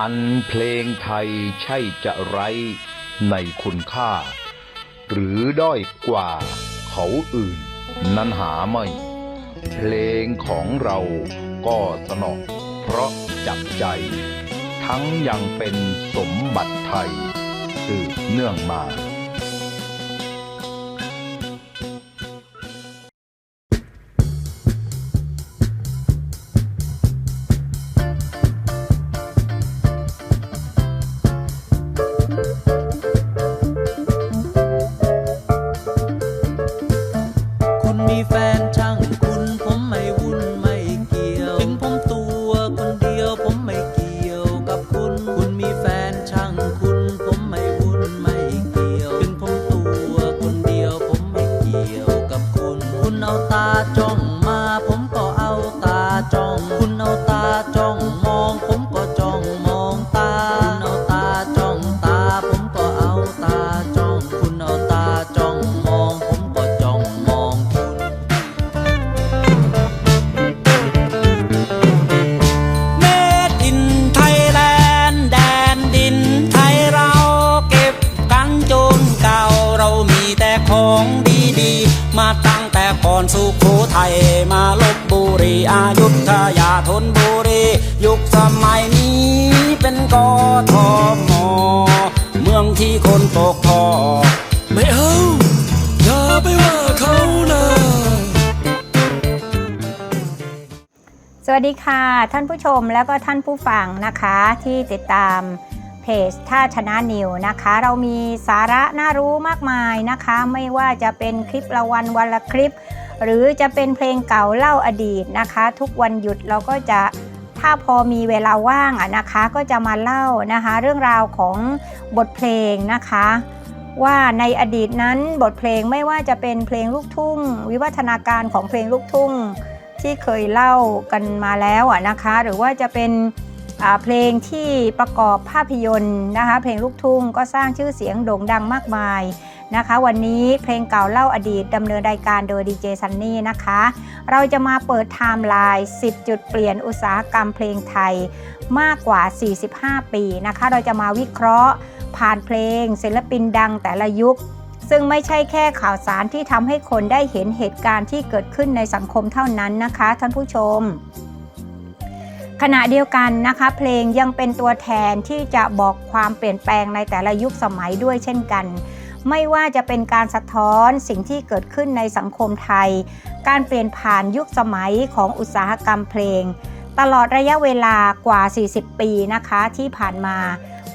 อันเพลงไทยใช่จะไร้ในคุณค่า หรือด้อยกว่าเขาอื่น นั้นหาไม่ เพลงของเราก็สนอเพราะจับใจ ทั้งยังเป็นสมบัติไทยสืบเนื่องมา อายุทยาธนบุรียุคสมัยนี้เป็นกทมเมืองที่คนตกทอไม่เอาอย่าไปว่าเขานะสวัสดีค่ะ ท่านผู้ชมแล้วก็ท่านผู้ฟังนะคะที่ติดตามเพจท่าชนะนิวนะคะ เรามีสาระน่ารู้มากมายนะคะ ไม่ว่าจะเป็นคลิปละวันวันละคลิป หรือจะเป็นเพลงเก่าเล่าอดีตนะคะ ทุกวันหยุดเราก็จะถ้าพอมีเวลาว่างอะนะคะ ก็จะมาเล่านะคะ เรื่องราวของบทเพลงนะคะ ว่าในอดีตนั้นบทเพลงไม่ว่าจะเป็นเพลงลูกทุ่ง วิวัฒนาการของเพลงลูกทุ่ง ที่เคยเล่ากันมาแล้วอะนะคะ หรือว่าจะเป็นเพลงที่ประกอบภาพยนตร์นะคะ เพลงลูกทุ่งก็สร้างชื่อเสียงโด่งดังมากมาย นะคะ วันนี้เพลงเก่าเล่าอดีตดำเนินรายการโดยดีเจซันนี่นะคะ เราจะมาเปิดไทม์ไลน์ 10 จุดเปลี่ยนอุตสาหกรรมเพลงไทยมากกว่า 45 ปีนะคะ เราจะมาวิเคราะห์ ผ่านเพลง ศิลปินดังแต่ละยุค ซึ่งไม่ใช่แค่ข่าวสารที่ทำให้คนได้เห็นเหตุการณ์ที่เกิดขึ้นในสังคมเท่านั้นนะคะ ท่านผู้ชมขณะเดียวกันนะคะ เพลงยังเป็นตัวแทนที่จะบอกความเปลี่ยนแปลงในแต่ละยุคสมัยด้วยเช่นกัน ไม่ว่าจะเป็นการสะท้อนสิ่งที่เกิดขึ้นในสังคมไทย การเปลี่ยนผ่านยุคสมัยของอุตสาหกรรมเพลง ตลอดระยะเวลากว่า 40 ปีนะคะที่ผ่านมา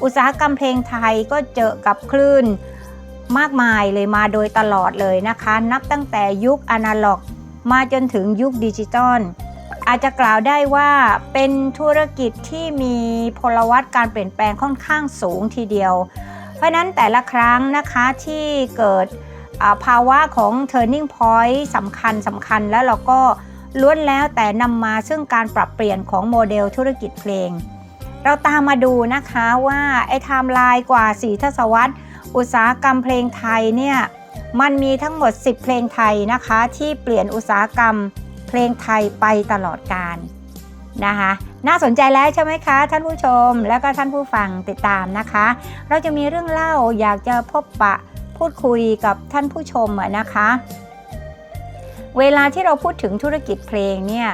อุตสาหกรรมเพลงไทยก็เจอกับคลื่นมากมายเลยมาโดยตลอดเลยนะคะ นับตั้งแต่ยุคอนาล็อก มาจนถึงยุคดิจิตอลอาจจะกล่าวได้ว่าเป็นธุรกิจที่มีพลวัตการเปลี่ยนแปลงค่อนข้างสูงทีเดียว เพราะนั้นแต่ละครั้งนะคะที่เกิดภาวะของ turning point สำคัญสำคัญแล้วเราก็ล้วนแล้วแต่นำมาซึ่งการปรับเปลี่ยนของโมเดลธุรกิจเพลง เราตามมาดูนะคะว่าไอ้ไทม์ไลน์กว่า4ทศวรรษ อุตสาหกรรมเพลงไทยเนี่ยมันมีทั้งหมด 10 เพลงไทยนะคะ ที่เปลี่ยนอุตสาหกรรมเพลงไทยไปตลอดกาล นะคะ น่าสนใจแล้วใช่ไหมคะ ท่านผู้ชมแล้วก็ท่านผู้ฟังติดตามนะคะ เราจะมีเรื่องเล่าอยากจะพบปะพูดคุยกับท่านผู้ชมนะคะ เวลาที่เราพูดถึงธุรกิจเพลงเนี่ย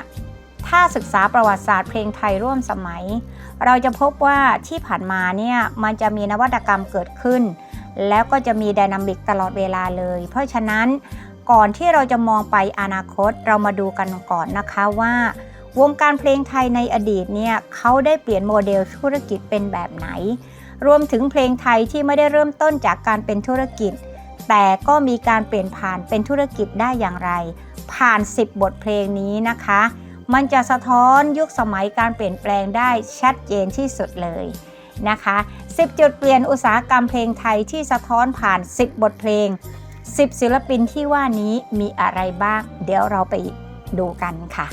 ถ้าศึกษาประวัติศาสตร์เพลงไทยร่วมสมัย เราจะพบว่าที่ผ่านมาเนี่ยมันจะมีนวัตกรรมเกิดขึ้น แล้วก็จะมีไดนามิกตลอดเวลาเลย เพราะฉะนั้นก่อนที่เราจะมองไปอนาคตเรามาดูกันก่อนนะคะว่า วงการเพลงไทยในอดีตเนี่ยเขาได้เปลี่ยนโมเดลธุรกิจเป็นแบบไหน รวมถึงเพลงไทยที่ไม่ได้เริ่มต้นจากการเป็นธุรกิจ แต่ก็มีการเปลี่ยนผ่านเป็นธุรกิจได้อย่างไร ผ่าน 10 บทเพลงนี้นะคะ มันจะสะท้อนยุคสมัยการเปลี่ยนแปลงได้ชัดเจนที่สุดเลยนะคะ 10 จุดเปลี่ยนอุตสาหกรรมเพลงไทยที่สะท้อนผ่าน 10 บทเพลง 10 ศิลปินที่ว่านี้มีอะไรบ้าง เดี๋ยวเราไปดูกันค่ะ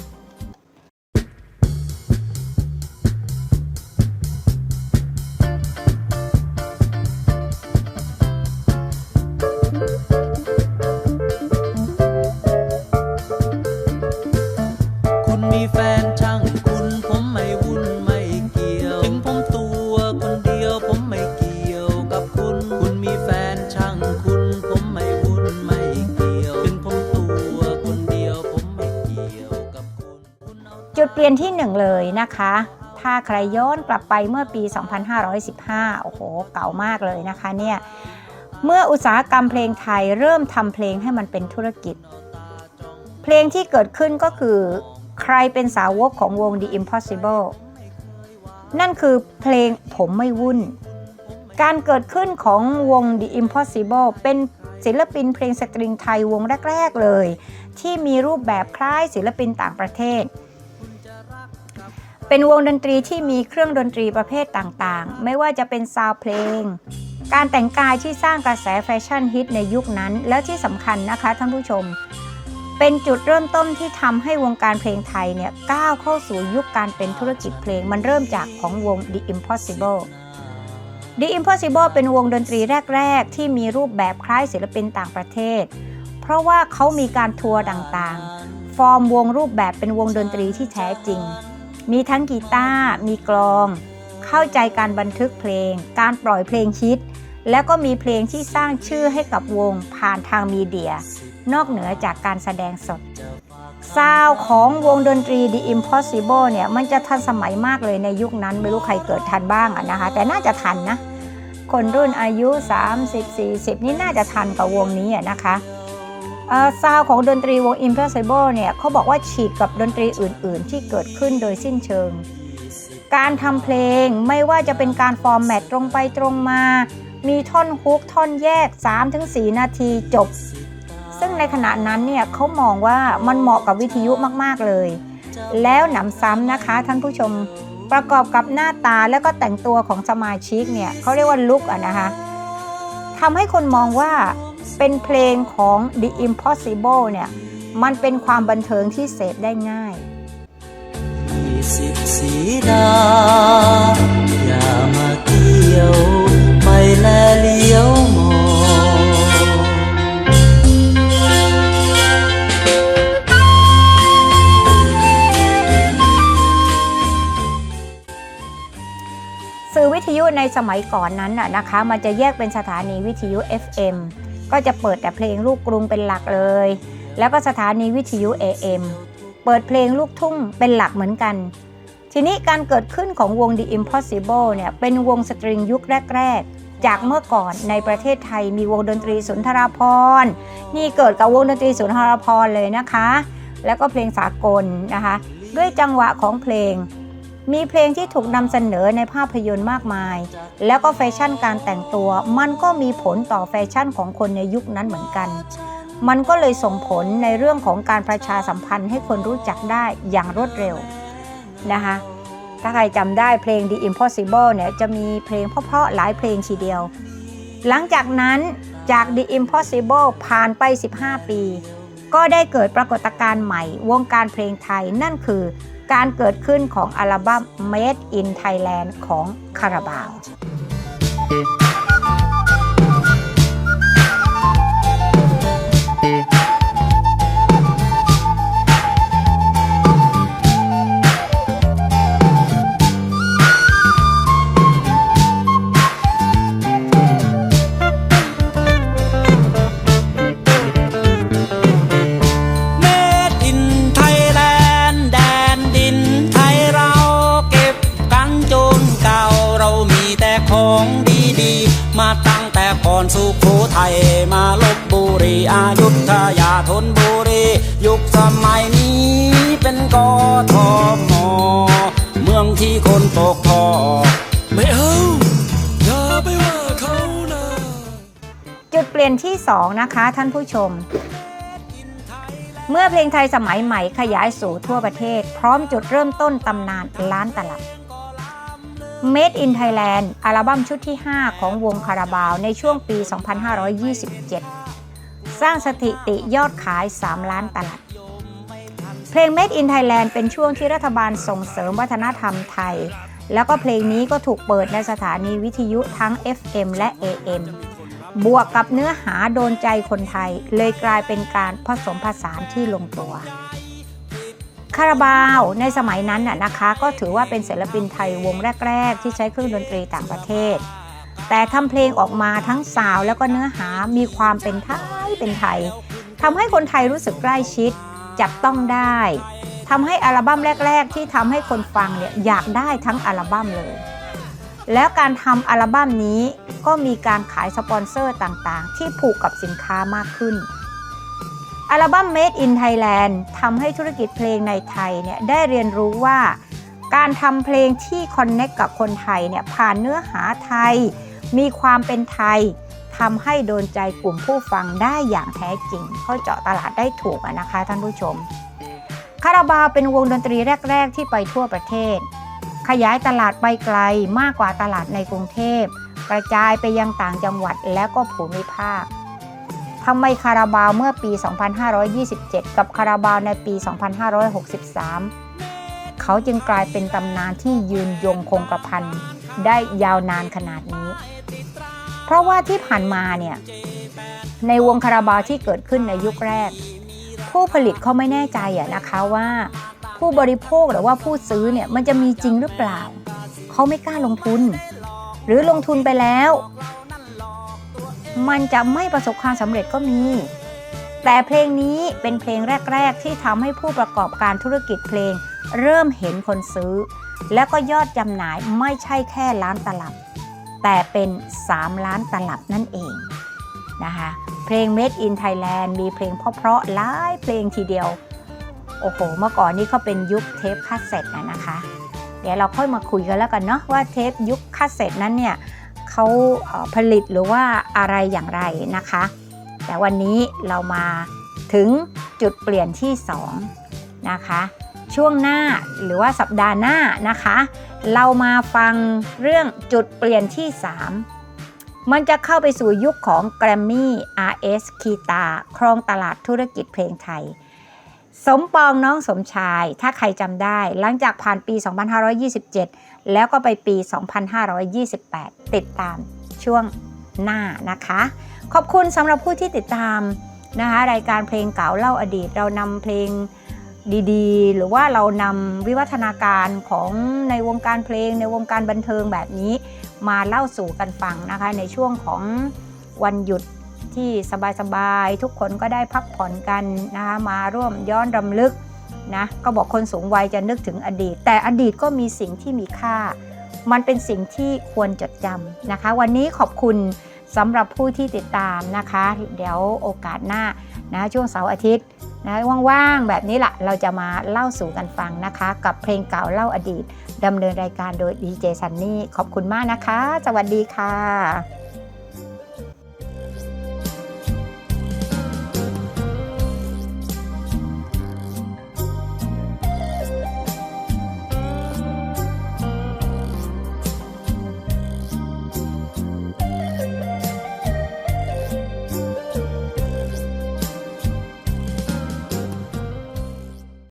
นะคะ ถ้าใครย้อนกลับไปเมื่อปี 2515 โอ้โห เก่ามากเลยนะคะเนี่ย เมื่ออุตสาหกรรมเพลงไทยเริ่มทำเพลงให้มันเป็นธุรกิจ เพลงที่เกิดขึ้นก็คือ ใครเป็นสาวกของวง The Impossible นั่นคือเพลงผมไม่วุ่น การเกิดขึ้นของวง The Impossible เป็นศิลปินเพลงสตริงไทยวงแรก ๆ เลย ที่มีรูปแบบคล้ายศิลปินต่างประเทศ เป็นวงดนตรีที่มีเครื่องดนตรีประเภทต่างๆ ไม่ว่าจะเป็นซาวด์เพลง การแต่งกายที่สร้างกระแสแฟชั่นฮิตในยุคนั้น แล้วที่สำคัญนะคะท่านผู้ชม เป็นจุดเริ่มต้นที่ทำให้วงการเพลงไทยเนี่ยก้าวเข้าสู่ยุคการเป็นธุรกิจเพลง มันเริ่มจากของวง The Impossible The Impossible เป็นวงดนตรีแรก ๆ ที่มีรูปแบบคล้ายศิลปินต่างประเทศ เพราะว่าเขามีการทัวร์ต่างๆ ฟอร์มวงรูปแบบเป็นวงดนตรีที่แท้จริง มีทั้งกีตาร์มีกลอง เข้าใจการบันทึกเพลง การปล่อยเพลงฮิต แล้วก็มีเพลงที่สร้างชื่อให้กับวงผ่านทางมีเดีย นอกเหนือจากการแสดงสดซาวของวงดนตรี The Impossible เนี่ย มันจะทันสมัยมากเลยในยุคนั้น ไม่รู้ใครเกิดทันบ้างอะนะคะ แต่น่าจะทันนะ คนรุ่นอายุ 30-40 นี่น่าจะทันกับวงนี้อะนะคะ ซาวของดนตรีวง Impossible เนี่ยเขาบอกว่าฉีกกับดนตรีอื่น ๆ ที่เกิดขึ้นโดยสิ้นเชิง การทำเพลงไม่ว่าจะเป็นการฟอร์แมตตรงไปตรงมา มีท่อนฮุกท่อนแยก 3-4 นาทีจบ ซึ่งในขณะนั้นเนี่ยเขามองว่ามันเหมาะกับวิทยุมาก ๆ เลย แล้วหนำซ้ำนะคะท่านผู้ชมประกอบกับหน้าตาแล้วก็แต่งตัวของสมาชิกเนี่ยเขาเรียกว่าลุคอะนะคะทำให้คนมองว่า เป็นเพลงของ The Impossible เนี่ย มันเป็นความบันเทิงที่เสพได้ง่ายสิบสีดา อย่ามาเกี่ยวไม่แลเลี้ยวมองสื่อวิทยุในสมัยก่อนนั้นน่ะนะคะ มันจะแยกเป็นสถานีวิทยุ FM ก็จะเปิดแต่เพลงลูกกรุงเป็นหลักเลย แล้วก็สถานีวิทยุ AM เปิดเพลงลูกทุ่งเป็นหลักเหมือนกัน ทีนี้การเกิดขึ้นของวง The Impossible เนี่ยเป็นวงสตริงยุคแรก ๆ จากเมื่อก่อนในประเทศไทยมีวงดนตรีสุนทรภรณ์นี่เกิดกับวงดนตรีสุนทรภรณ์เลยนะคะ แล้วก็เพลงสากลนะคะ ด้วยจังหวะของเพลง มีเพลงที่ถูกนำเสนอในภาพยนตร์มากมาย แล้วก็แฟชั่นการแต่งตัว มันก็มีผลต่อแฟชั่นของคนในยุคนั้นเหมือนกัน มันก็เลยส่งผลในเรื่องของการประชาสัมพันธ์ให้คนรู้จักได้อย่างรวดเร็วนะคะถ้าใครจำได้เพลง The Impossible เนี่ยจะมีเพลงเพราะๆหลายเพลงทีเดียว หลังจากนั้นจาก The Impossible ผ่านไป 15 ปี ก็ได้เกิดปรากฏการณ์ใหม่วงการเพลงไทยนั่นคือ การเกิดขึ้นของอัลบั้ม Made in Thailand ของคาราบาว ยุคสมัยนี้เป็นกอทอมอเมืองที่คนตกทอไม่เอาอย่าไปว่าเขานะจุดเปลี่ยนที่2นะคะท่านผู้ชม เมื่อเพลงไทยสมัยใหม่ขยายสู่ทั่วประเทศ พร้อมจุดเริ่มต้นตำนานล้านตลับ Made in Thailand อัลบั้มชุดที่ 5 ของวงคาราบาวในช่วงปี 2527 สร้างสถิติยอดขาย 3 ล้านตลับ เพลง Made in Thailand เป็นช่วงที่รัฐบาลส่งเสริมวัฒนธรรมไทย แล้วก็เพลงนี้ก็ถูกเปิดในสถานีวิทยุทั้ง FM และ AM บวกกับเนื้อหาโดนใจคนไทย เลยกลายเป็นการผสมผสานที่ลงตัว คาราบาวในสมัยนั้นน่ะนะคะ ก็ถือว่าเป็นศิลปินไทยวงแรก ๆ ที่ใช้เครื่องดนตรีต่างประเทศ แต่ทำเพลงออกมาทั้งสาวแล้วก็เนื้อหามีความเป็นไทยเป็นไทยทำให้คนไทยรู้สึกใกล้ชิด จับต้องได้ทำให้อัลบั้มแรก ๆ ที่ทำให้คนฟังเนี่ยอยากได้ทั้งอัลบั้มเลย แล้วการทำอัลบั้มนี้ก็มีการขายสปอนเซอร์ต่างๆ ที่ผูกกับสินค้ามากขึ้นอัลบั้ม Made in Thailand ทำให้ธุรกิจเพลงในไทยเนี่ยได้เรียนรู้ว่า การทำเพลงที่คอนเน็กกับคนไทยเนี่ยผ่านเนื้อหาไทย มีความเป็นไทยทำให้โดนใจกลุ่มผู้ฟังได้อย่างแท้จริง เขาเจาะตลาดได้ถูกนะคะท่านผู้ชม คาราบาวเป็นวงดนตรีแรก ๆ ที่ไปทั่วประเทศ ขยายตลาดไปไกลมากกว่าตลาดในกรุงเทพ กระจายไปยังต่างจังหวัดแล้วก็ภูมิภาคทำไมคาราบาวเมื่อปี 2527 กับคาราบาวในปี 2563 เขาจึงกลายเป็นตำนานที่ยืนยงคงกระพันได้ยาวนานขนาดนี้ เพราะว่าที่ผ่านมาเนี่ยในวงคาราบาวที่เกิดขึ้นในยุคแรก ผู้ผลิตเขาไม่แน่ใจอะนะคะว่า ผู้บริโภคหรือว่าผู้ซื้อเนี่ยมันจะมีจริงหรือเปล่า เขาไม่กล้าลงทุน หรือลงทุนไปแล้ว มันจะไม่ประสบความสำเร็จก็มี แต่เพลงนี้เป็นเพลงแรก ๆ ที่ทำให้ผู้ประกอบการธุรกิจเพลง เริ่มเห็นคนซื้อ แล้วก็ยอดจำหน่ายไม่ใช่แค่ล้านตลับ แต่เป็น 3 ล้านตลับนั่นเองนะคะเพลง Made in Thailand มีเพลงเพราะๆหลายเพลงทีเดียว โอ้โห เมื่อก่อนนี้เขาเป็นยุคเทปคาสเซ็ตนะนะคะ เดี๋ยวเราค่อยมาคุยกันแล้วกันเนาะว่าเทปยุคคาสเซ็ตนั้นเนี่ยเขาผลิตหรือว่าอะไรอย่างไรนะคะ แต่วันนี้เรามาถึงจุดเปลี่ยนที่ 2 นะคะ ช่วงหน้าหรือว่าสัปดาห์หน้านะคะ เรามาฟังเรื่องจุดเปลี่ยนที่ 3 มันจะเข้าไปสู่ยุคของ Grammy RS คีตา ครองตลาดธุรกิจเพลงไทย สมปองน้องสมชาย ถ้าใครจำได้ หลังจากผ่านปี 2527 แล้วก็ไปปี 2528 ติดตามช่วงหน้านะคะ ขอบคุณสำหรับผู้ที่ติดตามนะคะรายการเพลงเก่าเล่าอดีตเรานำเพลง ดีๆ หรือว่าเรานำวิวัฒนาการของในวงการเพลง ในวงการบันเทิงแบบนี้ มาเล่าสู่กันฟังนะคะ ในช่วงของวันหยุดที่สบายๆ ทุกคนก็ได้พักผ่อนกันนะคะมาร่วมย้อนรำลึกนะก็บอกคนสูงวัยจะนึกถึงอดีต แต่อดีตก็มีสิ่งที่มีค่า มันเป็นสิ่งที่ควรจดจำนะคะ วันนี้ขอบคุณสำหรับผู้ที่ติดตามนะคะ เดี๋ยวโอกาสหน้านะช่วงเสาร์อาทิตย์ นะว่างๆแบบนี้แหละเราจะมาเล่าสู่กันฟังนะคะ กับเพลงเก่าเล่าอดีตดำเนินรายการโดยดีเจซันนี่ขอบคุณมากนะคะ สวัสดีค่ะ